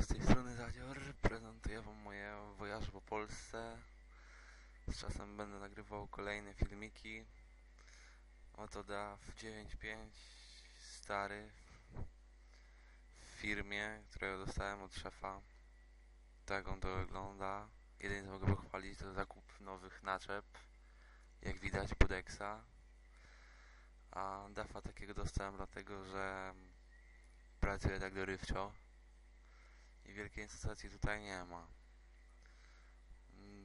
Z tej strony Zadzior. Prezentuję wam moje wojaże po Polsce. Z czasem będę nagrywał kolejne filmiki. Oto DAW 9.5 stary w firmie, którego dostałem od szefa. Tak on to wygląda. Jedynie co mogę pochwalić to zakup nowych naczep. Jak widać Budexa. A DAFa takiego dostałem dlatego, że pracuję tak dorywczo i wielkiej sensacji tutaj nie ma.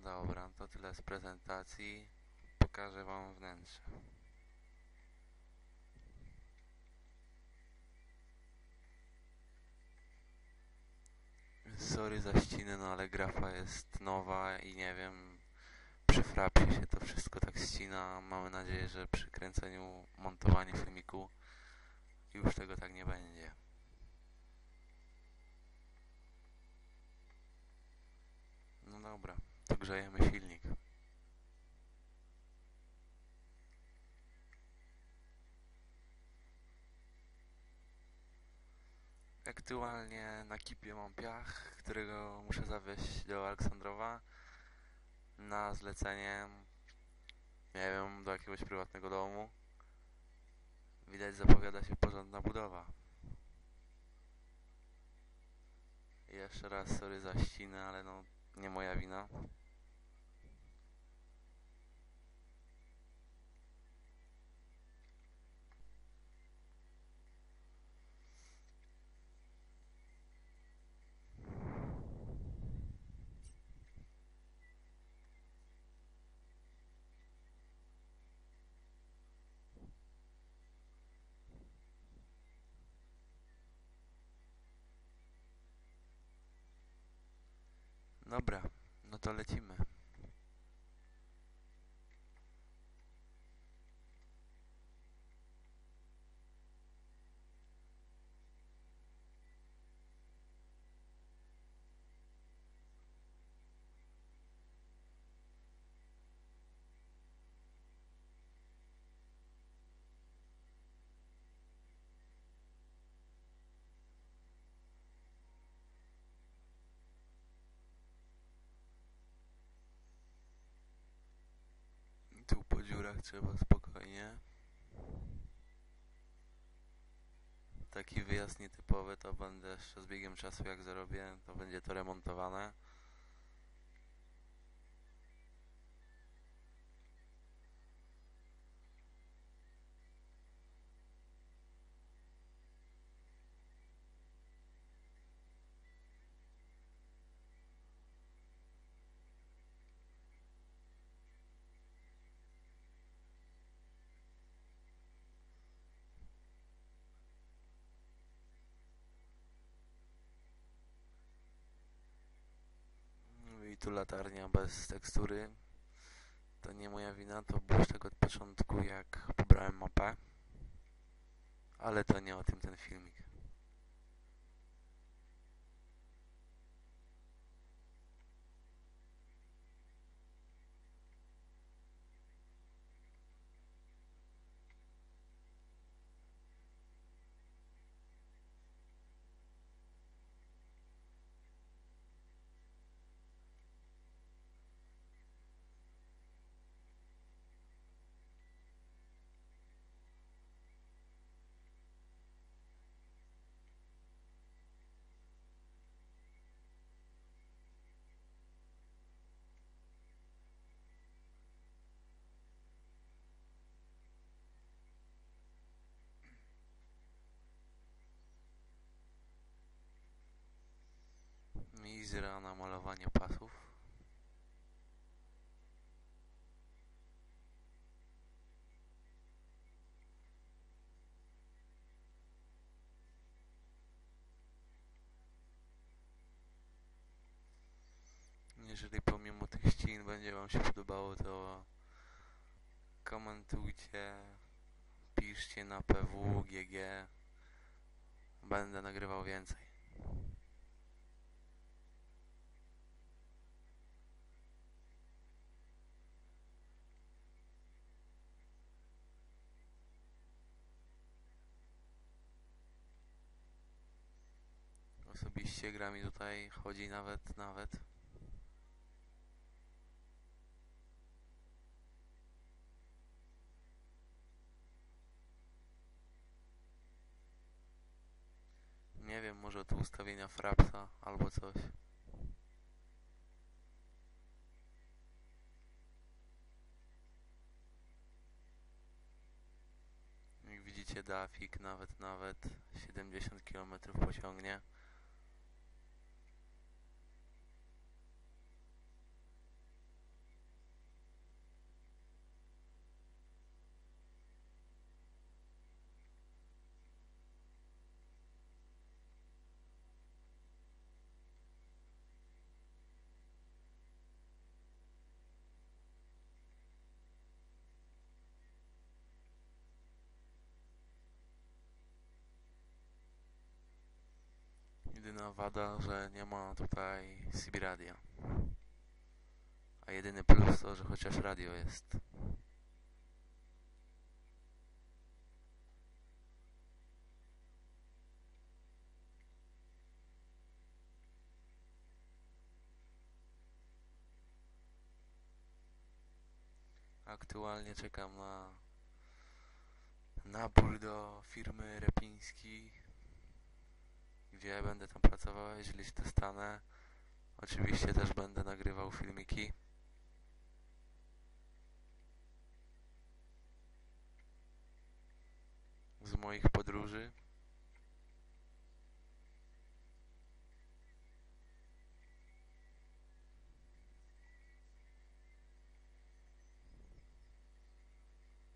Dobra, to tyle z prezentacji. Pokażę wam wnętrze. Sorry za ściny, no ale grafa jest nowa i nie wiem, przy frapie się to wszystko tak ścina. Mamy nadzieję, że przy kręceniu, montowaniu filmiku już tego tak nie będzie. No dobra, to grzejemy silnik. Aktualnie na kipie mam piach, którego muszę zawieźć do Aleksandrowa na zlecenie, nie wiem, do jakiegoś prywatnego domu. Widać zapowiada się porządna budowa. I Jeszcze raz sorry za ściny, ale no nie moja wina. Dobra, no to lecimy. Tu trzeba spokojnie. Taki wyjazd nietypowy to będę jeszcze z biegiem czasu jak zarobię, to będzie to remontowane. No I tu latarnia bez tekstury. To nie moja wina, to było tak od początku jak pobrałem mapę. Ale to nie o tym ten filmik. Mizra na malowanie pasów. Jeżeli pomimo tych ścin będzie Wam się podobało, to komentujcie, piszcie na PW, GG. Będę nagrywał więcej. Osobiście gra mi tutaj chodzi nawet, nawet. Nie wiem, może tu ustawienia frapsa albo coś. Jak widzicie, dafik nawet, nawet 70 km pociągnie. Jedyna wada, że nie ma tutaj CB radia. A jedyny plus to, że chociaż radio jest. Aktualnie czekam na nabór do firmy Repiński gdzie będę tam pracował, jeżeli się dostanę. Oczywiście też będę nagrywał filmiki. Z moich podróży.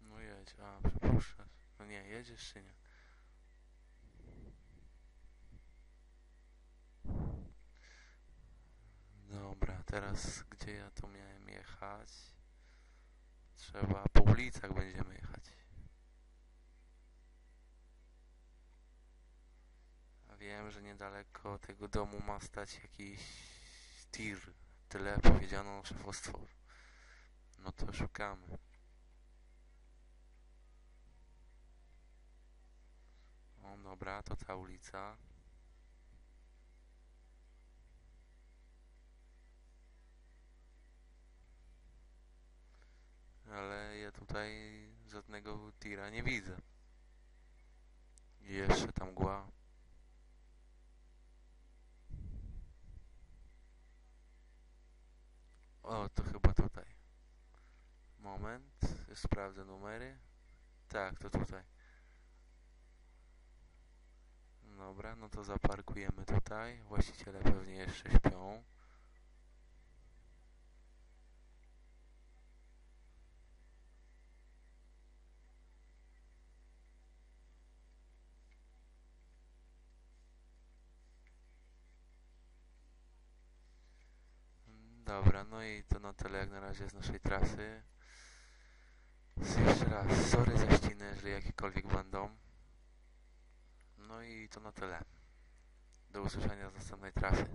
No jedź, a przepuszczasz. No nie, jedziesz czy nie? Dobra, teraz gdzie ja tu miałem jechać? Trzeba po ulicach będziemy jechać. A wiem, że niedaleko tego domu ma stać jakiś tir. Tyle powiedziano szefostwo. No to szukamy. O, dobra, to ta ulica. Ale ja tutaj żadnego tira nie widzę. I jeszcze tam mgła. O, to chyba tutaj. Moment, sprawdzę numery. Tak, to tutaj. Dobra, no to zaparkujemy tutaj. Właściciele pewnie jeszcze śpią. Dobra, no i to na tyle jak na razie z naszej trasy. Jeszcze raz, sorry za ściny, jeżeli jakiekolwiek będą. No i to na tyle. Do usłyszenia z następnej trasy.